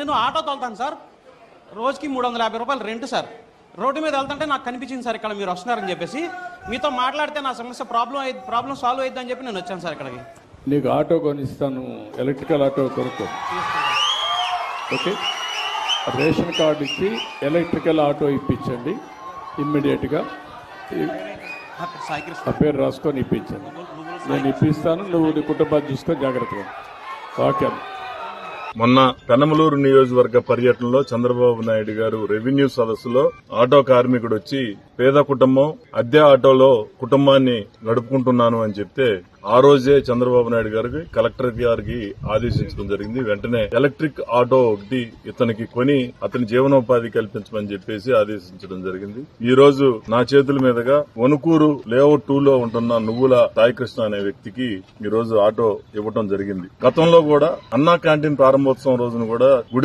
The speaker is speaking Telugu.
నేను ఆటో తోలుతాను సార్. రోజుకి మూడు వందల యాభై రూపాయలు రెంట్ సార్. రోడ్డు మీద వెళ్తుంటే నాకు కనిపించింది సార్ ఇక్కడ మీరు వస్తున్నారని చెప్పేసి. మీతో మాట్లాడితే నా సమస్య ప్రాబ్లం అయ్యి ప్రాబ్లం సాల్వ్ అయ్యిద్దని చెప్పి నేను వచ్చాను సార్ ఇక్కడికి. నీకు ఆటో కొనిస్తాను. ఎలక్ట్రికల్ ఆటో కొనుక్కో. ఓకే? రేషన్ కార్డు ఇచ్చి ఎలక్ట్రికల్ ఆటో ఇప్పించండి. ఇమ్మీడియట్గా. ఆ పేరు రాసుకొని ఇప్పించండి. నేను ఇప్పిస్తాను. నువ్వు నీ కుటుంబాన్ని చూసుకొని జాగ్రత్తగా. ఓకే మొన్న పెనమలూరు నియోజకవర్గ పర్యటనలో చంద్రబాబు నాయుడు గారు రెవెన్యూ సదస్సులో ఆటో కార్మికుడు వచ్చి పేద కుటుంబం అద్దె ఆటోలో కుటుంబాన్ని నడుపుకుంటున్నాను అని చెప్తే ఆ రోజే చంద్రబాబు నాయుడు గారికి కలెక్టర్ గారికి ఆదేశించడం జరిగింది. వెంటనే ఎలక్ట్రిక్ ఆటో ఒకటి ఇతనికి కొని అతని జీవనోపాధి కల్పించమని చెప్పేసి ఆదేశించడం జరిగింది. ఈ రోజు నా చేతుల మీదుగా వణుకూరు లేఅవుట్ టూ లో ఉంటున్న నువ్వుల సాయికృష్ణ అనే వ్యక్తికి ఈ రోజు ఆటో ఇవ్వటం జరిగింది. గతంలో కూడా అన్నా క్యాంటీన్ ప్రారంభోత్సవం రోజున కూడా గుడి